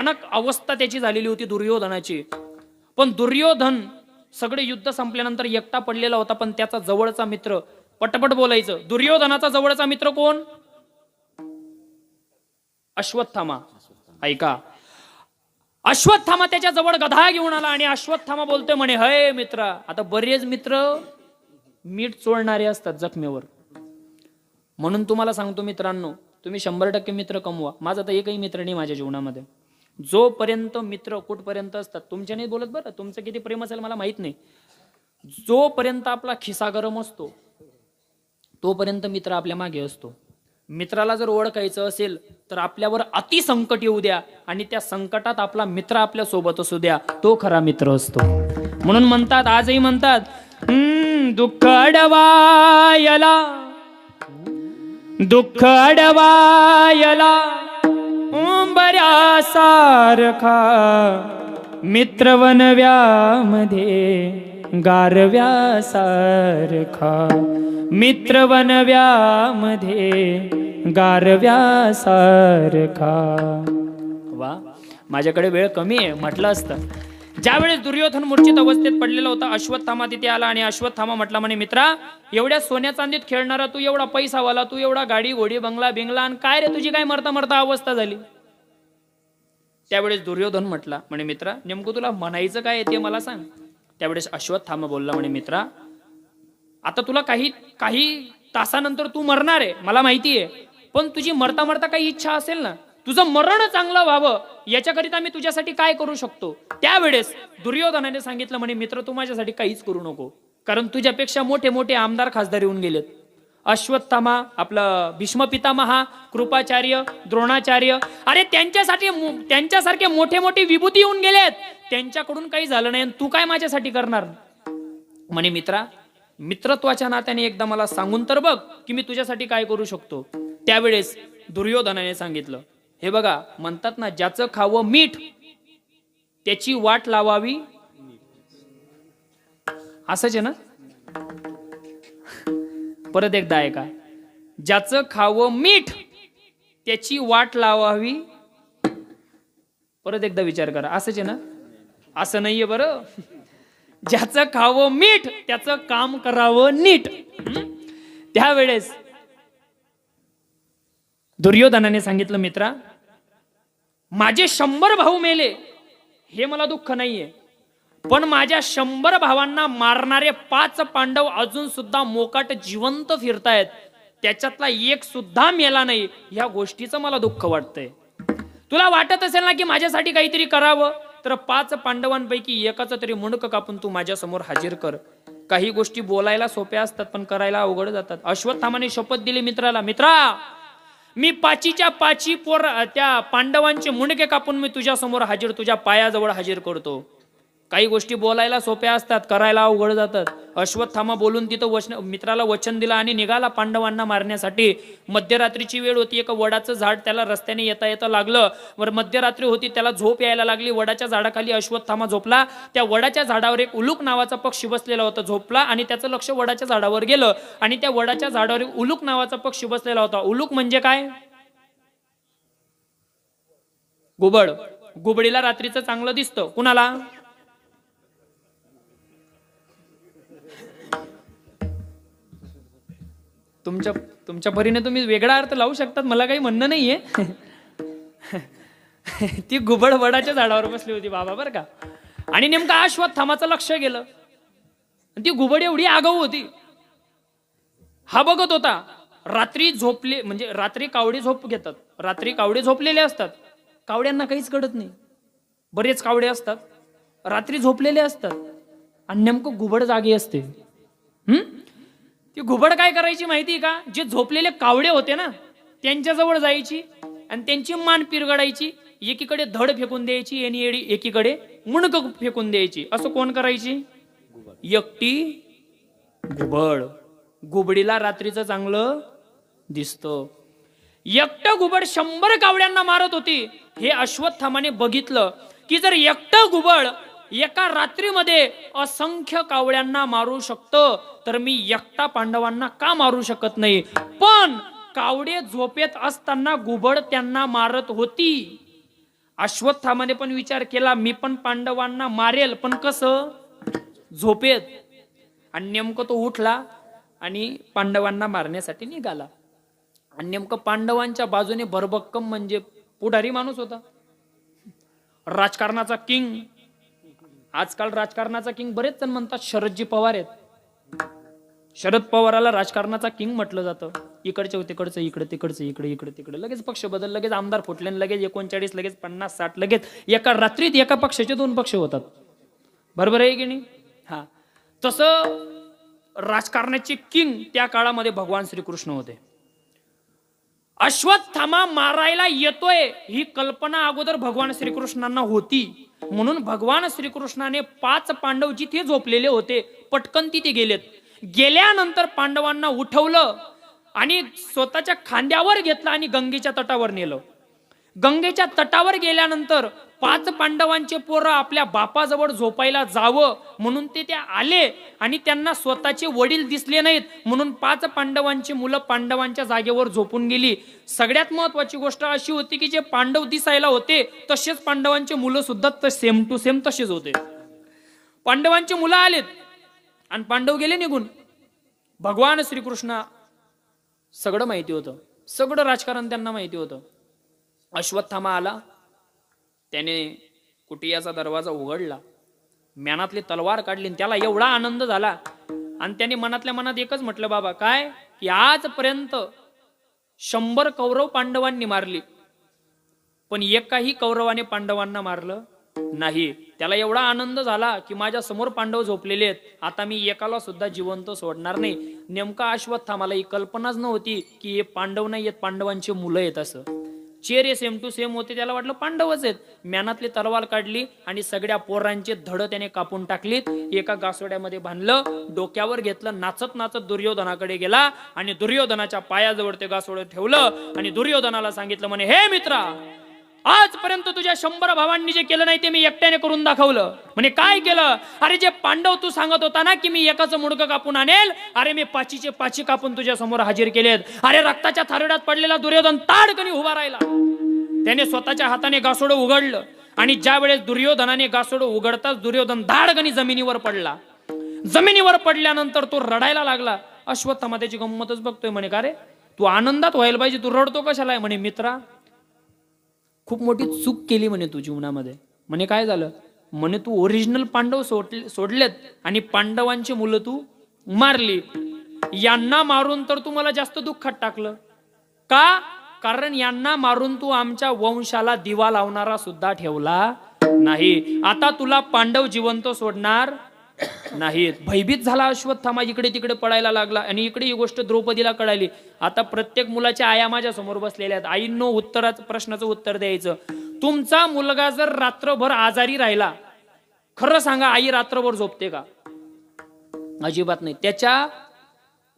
अनक अवस्था त्याची झालेली होती दुर्योधनाची. पण दुर्योधन सगळे युद्ध संपल्यानंतर एकटा पडलेला होता पण त्याचा जवळचा मित्र. पटपट बोलायचं दुर्योधनाचा जवळचा मित्र कोण? अश्वत्थामा. ऐका. अश्वत्थामा त्याच्याजवळ गधा घेऊन आला आणि अश्वत्थामा बोलतोय म्हणे हय मित्र आता बरेच मित्र मीठ चोळणारे असतात जखमेवर. म्हणून तुम्हाला सांगतो मित्रांनो तुम्ही शंभर टक्के मित्र कमवा. माझा तर एकही मित्र नाही माझ्या जीवनामध्ये. जोपर्यंत मित्र कुठपर्यंत असतात? तुमच्या नाही बोलत बरं. तुमचं किती प्रेम असेल मला माहीत नाही. जोपर्यंत आपला खिसा गरम असतो तोपर्यंत मित्र आपल्या मागे असतो. मित्राला जर ओळखायचं असेल तर आपल्यावर अति संकट येऊ द्या आणि त्या संकटात आपला मित्र आपल्यासोबत असू द्या. तो खरा मित्र असतो. म्हणून म्हणतात आजही म्हणतात "हम्म, दुःख अडवायला दुःख अडवायला सारखा मित्र वनव्यामध्ये गारव्यासारखा मित्र वनव्यामध्ये गारव्यासारखा वा माझ्याकडे वेळ कमी आहे म्हटलं असतं. ज्यावेळेस दुर्योधन मूर्छित अवस्थेत पडलेला होता अश्वत्थामा तिथे आला आणि अश्वत्थामा म्हटला म्हणे मित्रा एवढ्या सोन्या चांदीत खेळणारा तू एवढा पैसावाला तू एवढा गाडी घोडी बंगला बिंगला आणि काय रे तुझी काय मरता मरता अवस्था झाली? त्यावेळेस दुर्योधन म्हटला म्हणे मित्रा नेमकं तुला म्हणायचं काय ते मला सांग. त्यावेळेस अश्वत्थामा बोलला म्हणे मित्रा आता तुला काही काही तासानंतर तू मरणार आहे मला माहिती आहे पण तुझी मरता मरता काही इच्छा असेल ना तुझं मरण चांगलं व्हावं याच्याकरिता मी तुझ्यासाठी काय करू शकतो? त्यावेळेस दुर्योधनाने सांगितलं म्हणे मित्र तू माझ्यासाठी काहीच करू नको. कारण तुझ्यापेक्षा मोठे मोठे आमदार खासदार येऊन गेलेत. अश्वत्थामा आपलं भीष्म पितामहा कृपाचार्य द्रोणाचार्य अरे त्यांच्यासाठी त्यांच्यासारखे मोठे मोठे विभूती येऊन गेलेत. त्यांच्याकडून काही झालं नाही आणि तू काय माझ्यासाठी करणार? म्हणे मित्रा मित्रत्वाच्या नात्याने एकदा मला सांगून तर बघ की मी तुझ्यासाठी काय करू शकतो. त्यावेळेस दुर्योधनाने सांगितलं हे बघा म्हणतात ना ज्याचं खावं मीठ त्याची वाट लावावी. असंच आहे ना? परत एकदा ऐका. ज्याचं खावं मीठ त्याची वाट लावावी. परत एकदा विचार करा. असंच आहे ना? असं नाहीये बरं. ज्याचं खावं मीठ त्याचं काम करावं नीट. त्यावेळेस दुर्योधनाने सांगितलं मित्रा माझे शंभर भाऊ मेले हे मला दुःख नाहीये. पण माझ्या शंभर भावांना मारणारे पाच पांडव अजून सुद्धा मोकाट जिवंत फिरतायत. त्याच्यातला एक सुद्धा मेला नाही ह्या गोष्टीचं मला दुःख वाटतंय. तुला वाटत असेल ना की माझ्यासाठी काहीतरी करावं? तर पाच पांडवांपैकी एकाचं तरी मुंडक कापून तू माझ्यासमोर हाजीर कर. काही गोष्टी बोलायला सोप्या असतात पण करायला अवघड जातात. अश्वत्थामाने शपथ दिली मित्राला मित्रा! मी पाचीच्या पाची पोर त्या पांडवांचे मुंडके कापून मी तुझ्यासमोर हाजीर तुझ्या पायाजवळ हाजीर करतो. काही गोष्टी बोलायला सोप्या असतात करायला अवघड जातात. अश्वत्थामा बोलून तिथं वचन मित्राला वचन दिलं आणि निघाला पांडवांना मारण्यासाठी. मध्यरात्रीची वेळ होती एका वडाचं झाड त्याला रस्त्याने येता येता लागलं. वर मध्यरात्री होती त्याला झोप यायला लागली. वडाच्या झाडाखाली अश्वत्थामा झोपला. त्या वडाच्या झाडावर एक उलूक नावाचा पक्षी बसलेला होता झोपला आणि त्याचं लक्ष वडाच्या झाडावर गेलं. आणि त्या वडाच्या झाडावर एक उलूक नावाचा पक्षी बसलेला होता. उलूक म्हणजे काय? गुबड. गुबडीला रात्रीचं चांगलं दिसतं. कुणाला? तुमच्या तुमच्या परीने तुम्ही वेगळा अर्थ लावू शकतात मला काही म्हणणं नाहीये. ती घुबड वडाच्या झाडावर बसली होती बाबा बरं का. आणि नेमका अश्वत्थामाचं लक्ष गेलं. आणि ती घुबड एवढी आगाऊ होती. हा बघत होता रात्री झोपले म्हणजे रात्री कावडे झोप घेतात. रात्री कावडे झोपलेले असतात. कावड्यांना काहीच कळत नाही. बरेच कावडे असतात. रात्री झोपलेले असतात. आणि नेमकं घुबड जागी असते. हम्म ती घुबड काय करायची माहिती का? जे झोपलेले कावडे होते ना त्यांच्याजवळ जायची आणि त्यांची मान पिरगडायची एकीकडे धड फेकून द्यायची आणि एडी एकीकडे मुणक फेकून द्यायची. असं कोण करायची? एकटी घुबड. घुबडीला रात्रीचं चांगलं दिसतं. एकटं घुबड शंभर कावड्यांना मारत होती. हे अश्वत्थामाने बघितलं की जर एकटं घुबड एका रात्रीमध्ये असंख्य कावड्यांना मारू शकतं तर मी एकटा पांडवांना का मारू शकत नाही? पण कावडे झोपेत असताना घुबड त्यांना मारत होती. अश्वत्थामाने पण विचार केला मी पण पांडवांना मारेल पण कसं? झोपेत. आणि नेमकं तो उठला आणि पांडवांना मारण्यासाठी निघाला. आणि नेमकं पांडवांच्या बाजूने भरभक्कम म्हणजे पुढारी माणूस होता. राजकारणाचा किंग. आजकाल राजकारणाचा किंग बरेच जण म्हणतात शरदजी पवार आहेत. शरद पवाराला राजकारणाचा किंग म्हटलं जातं. इकडच्या तिकडचं इकडे तिकडचं इकडे इकडे तिकडे. लगेच पक्ष बदल लगेच आमदार फुटले लगेच एकोणचाळीस लगेच पन्नास साठ लगेच एका रात्रीत एका पक्षाचे दोन पक्ष होतात. बरोबर आहे की नाही? हा. तसं राजकारणाचे किंग त्या काळामध्ये भगवान श्रीकृष्ण होते. अश्वत्थामा मारायला येतोय ही कल्पना अगोदर भगवान श्रीकृष्णांना होती. म्हणून भगवान श्रीकृष्णाने पाच पांडव जिथे झोपलेले होते पटकन तिथे गेलेत. गेल्यानंतर पांडवांना उठवलं आणि स्वतःच्या खांद्यावर घेतलं आणि गंगेच्या तटावर नेलं. गंगेच्या तटावर गेल्यानंतर पाच पांडवांचे पोरं आपल्या बापाजवळ झोपायला जावं म्हणून ते त्या आले आणि त्यांना स्वतःचे वडील दिसले नाहीत म्हणून पाच पांडवांची मुलं पांडवांच्या जागेवर झोपून गेली. सगळ्यात महत्वाची गोष्ट अशी होती की जे पांडव दिसायला होते तसेच पांडवांचे मुलं सुद्धा सेम टू सेम तसेच होते. पांडवांची मुलं आलेत आणि पांडव गेले निघून. भगवान श्रीकृष्ण सगळं माहिती होतं. सगळं राजकारण त्यांना माहिती होतं. अश्वत्थामा आला. त्याने कुटियाचा दरवाजा उघडला. म्यानातली तलवार काढली आणि त्याला एवढा आनंद झाला. आणि त्याने मनातल्या मनात एकच म्हटलं बाबा काय? की आजपर्यंत शंभर कौरव पांडवांनी मारली. पण एकाही कौरवाने पांडवांना मारलं नाही. त्याला एवढा आनंद झाला की माझ्यासमोर पांडव झोपलेले आहेत. आता मी एकाला सुद्धा जिवंत सोडणार नाही. नेमका अश्वत्थामाला ही कल्पनाच नव्हती की हे पांडव नाही आहेत पांडवांची मुलं आहेत असं. चेहरे सेम टू सेम होते त्याला वाटलं पांडवच आहेत. म्यानातली तलवार काढली आणि सगळ्या पोरांचे धड त्याने कापून टाकलीत. एका गासोड्यामध्ये बांधलं डोक्यावर घेतलं नाचत नाचत दुर्योधनाकडे गेला आणि दुर्योधनाच्या पायाजवळ ते गासोडं ठेवलं आणि दुर्योधनाला सांगितलं म्हणे हे मित्रा आजपर्यंत तुझ्या शंभर भावांनी जे केलं नाही ते मी एकट्याने करून दाखवलं. म्हणे काय केलं? अरे जे पांडव तू सांगत होता ना की मी एकाचं मुडकं कापून आणेल अरे मी पाचीचे पाची कापून तुझ्या समोर हजर केलेत. अरे रक्ताच्या थारड्यात पडलेला दुर्योधन ताडकणी उभा राहिला. त्याने स्वतःच्या हाताने गासोडं उघडलं आणि ज्या वेळेस दुर्योधनाने गासोडं उघडताच दुर्योधन धाडकणी जमिनीवर पडला. जमिनीवर पडल्यानंतर तो रडायला लागला. अश्वत्थामा त्याची गंमतच बघतोय म्हणे का रे? तू आनंदात व्हायला पाहिजे तू रडतो कशाला? आहे म्हणे मित्रा खूप मोठी चूक केली म्हणे तू जीवनामध्ये. म्हणे काय झालं? म्हणे तू ओरिजिनल पांडव सोडले सोडलेत आणि पांडवांची मुलं तू मारली. यांना मारून तर तू मला जास्त दुःखात टाकलं. का? कारण यांना मारून तू आमच्या वंशाला दिवा लावणारा सुद्धा ठेवला नाही. आता तुला पांडव जिवंत सोडणार नाहीत भयभीत झाला अश्वत्थामा इकडे तिकडे पळायला लागला आणि इकडे ही गोष्ट द्रौपदीला कळाली. आता प्रत्येक मुलाच्या आया माझ्यासमोर बसलेल्या आहेत. आईंनो उत्तराचं प्रश्नाचं उत्तर द्यायचं. तुमचा मुलगा जर रात्रभर आजारी राहिला खरं सांगा आई रात्रभर झोपते का? अजिबात नाही. त्याच्या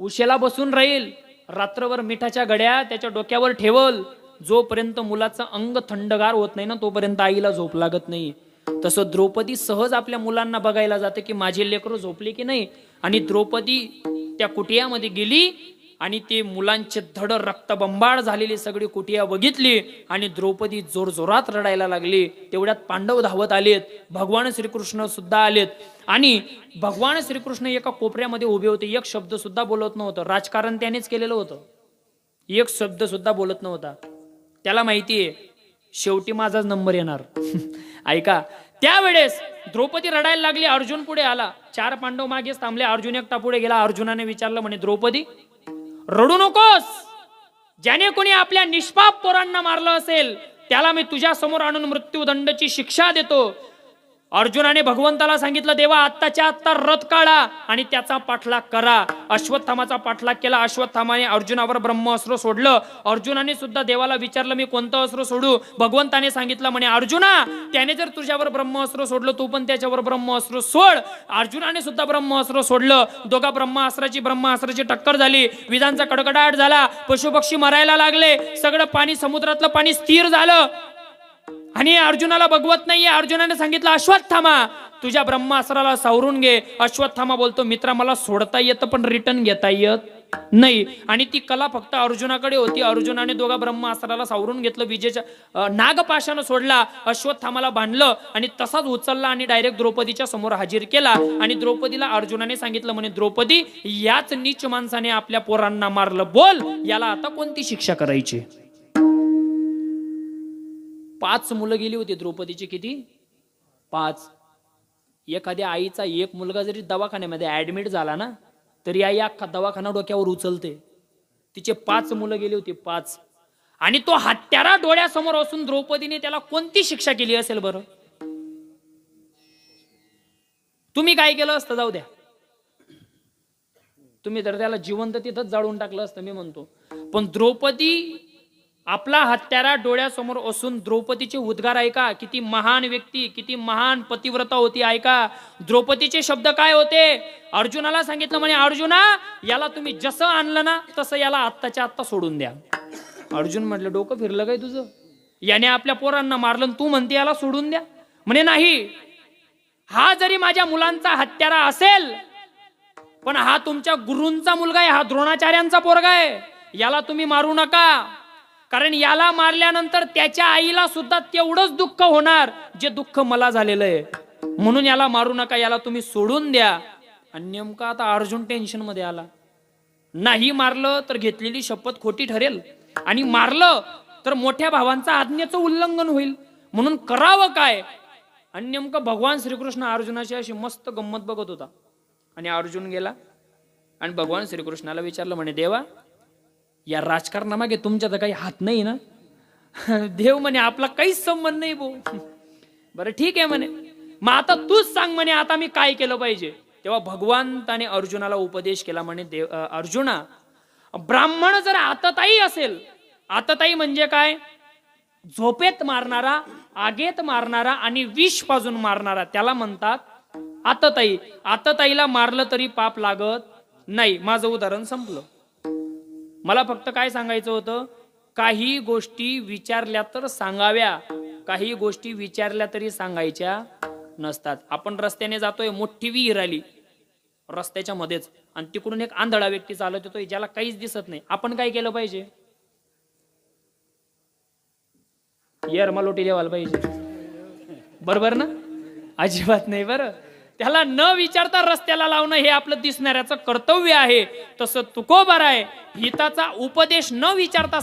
उशेला बसून राहील. रात्रभर मिठाच्या गड्या त्याच्या डोक्यावर ठेवल. जोपर्यंत मुलाचं अंग थंडगार होत नाही ना तोपर्यंत आईला झोप लागत नाही. तसं द्रौपदी सहज आपल्या मुलांना बघायला जाते की माझे लेकरं झोपले की नाही. आणि द्रौपदी त्या कुटियामध्ये गेली आणि ते मुलांचे धड रक्तबंबाळ झालेली सगळी कुटिया बघितली आणि द्रौपदी जोरजोरात रडायला लागली. तेवढ्यात पांडव धावत आलेत. भगवान श्रीकृष्ण सुद्धा आलेत. आणि भगवान श्रीकृष्ण एका कोपऱ्यामध्ये उभे होते. एक शब्द सुद्धा बोलत नव्हतं. राजकारण त्यानेच केलेलं होतं. एक शब्द सुद्धा बोलत नव्हता. त्याला माहिती आहे शेवटी माझाच नंबर येणार. ऐका त्यावेळेस द्रौपदी रडायला लागली अर्जुन पुढे आला. चार पांडव मागेच थांबले अर्जुन एकटा पुढे गेला अर्जुनाने विचारलं म्हणे द्रौपदी रडू नकोस. ज्याने कोणी आपल्या निष्पाप पोरांना मारलं असेल त्याला मी तुझ्या समोर आणून मृत्यूदंडची शिक्षा देतो. अर्जुनाने भगवंताला सांगितलं देवा आत्ताच्या आत्ता रथ काढा आणि त्याचा पाठलाग करा. अश्वत्थामाचा पाठलाग केला. अश्वत्थामाने अर्जुनावर ब्रह्म अस्त्र सोडलं. अर्जुनाने सुद्धा देवाला विचारलं मी कोणतं अस्त्र सोडू? भगवंताने सांगितलं म्हणे अर्जुना त्याने जर तुझ्यावर ब्रह्म अस्त्र सोडलं तू पण त्याच्यावर ब्रह्म अस्त्र सोड. अर्जुनाने सुद्धा ब्रह्म अस्त्र सोडलं. दोघा ब्रह्मास्त्राची ब्रह्मास्त्राची टक्कर झाली. विजांचा कडकडाट झाला. पशुपक्षी मरायला लागले. सगळं पाणी समुद्रातलं पाणी स्थिर झालं. आणि अर्जुनाला बघवत नाहीये. अर्जुनाने सांगितलं अश्वत्थामा तुझ्या ब्रह्मास्त्राला सावरून घे. अश्वत्थामा बोलतो मित्रा मला सोडता येतं पण रिटर्न घेता येत नाही. आणि ती कला फक्त अर्जुनाकडे होती. अर्जुनाने दोघा ब्रह्मास्त्राला सावरून घेतलं. विजेच्या नागपाशानं सोडला. अश्वत्थामाला बांधलं आणि तसाच उचलला आणि डायरेक्ट द्रौपदीच्या समोर हाजीर केला. आणि द्रौपदीला अर्जुनाने सांगितलं म्हणे द्रौपदी याच नीच माणसाने आपल्या पोरांना मारलं. बोल याला आता कोणती शिक्षा करायची? पाच मुलं गेली होती द्रौपदीची किती? पाच. एखाद्या आईचा एक मुलगा जरी दवाखान्यामध्ये ऍडमिट झाला ना तरी आई अख्खा दवाखाना डोक्यावर उचलते. तिचे पाच मुलं गेली होती पाच. आणि तो हत्यारा डोळ्यासमोर असून द्रौपदीने त्याला कोणती शिक्षा केली असेल बरं? तुम्ही काय केलं असतं? जाऊ द्या. तुम्ही तर त्याला जिवंत तिथंच जाळून टाकलं असतं मी म्हणतो. पण द्रौपदी आपला हत्यारा डोळ्यासमोर असून द्रौपदीचे उद्गार ऐका. किती महान व्यक्ती किती महान पतिव्रता होती ऐका. द्रौपदीचे शब्द काय होते? अर्जुनाला सांगितलं म्हणे अर्जुना याला तुम्ही जसं आणलं ना तसं याला आत्ताच्या आत्ता सोडून द्या. अर्जुन म्हटलं डोकं फिरलं काय तुझं? याने आपल्या पोरांना मारलं तू म्हणते याला सोडून द्या. म्हणे नाही. हा जरी माझ्या मुलांचा हत्यारा असेल पण हा तुमच्या गुरूंचा मुलगा आहे हा द्रोणाचार्यांचा पोरगा आहे. याला तुम्ही मारू नका. कारण याला मारल्यानंतर त्याच्या आईला सुद्धा तेवढंच दुःख होणार जे दुःख मला झालेलं आहे. म्हणून याला मारू नका याला तुम्ही सोडून द्या. आणि नेमका आता अर्जुन टेन्शनमध्ये आला. नाही मारलं तर घेतलेली शपथ खोटी ठरेल. आणि मारलं तर मोठ्या भावांचा आज्ञेचं उल्लंघन होईल. म्हणून करावं काय? आणि नेमकं भगवान श्रीकृष्ण अर्जुनाची अशी मस्त गंमत बघत होता. आणि अर्जुन गेला. आणि भगवान श्रीकृष्णाला विचारलं म्हणे देवा या राजकारणामागे तुमच्या तर काही हात नाही ना? देव म्हणे आपला काहीच संबंध नाही भाऊ. बरं ठीक आहे म्हणे. मग आता तूच सांग म्हणे आता मी काय केलं पाहिजे? तेव्हा भगवंताने अर्जुनाला उपदेश केला म्हणे देव अर्जुना ब्राह्मण जर आतताई असेल आतताई म्हणजे काय? झोपेत मारणारा आगेत मारणारा आणि विष पाजून मारणारा त्याला म्हणतात आतताई. आतताईला मारलं तरी पाप लागत नाही. माझं उदाहरण संपलं. मला फक्त काय सांगायचं होतं? काही गोष्टी विचारल्या तर सांगाव्या. काही गोष्टी विचारल्या तरी सांगायच्या नसतात. आपण रस्त्याने जातोय मोठी विहीर आली. रस्त्याच्या मध्येच. आणि तिकडून एक आंधळा व्यक्ती चालत येतोय ज्याला काहीच दिसत नाही. आपण काय केलं पाहिजे? येरमालोटी देवाला पाहिजे. बरोबर ना? अजिबात नाही बरं. त्याला न विचारता रस्त्याला लावणं हे आपलं दिसणाऱ्याचं कर्तव्य आहे. तसं तुकोबर आहे. हिताचा उपदेश न विचारता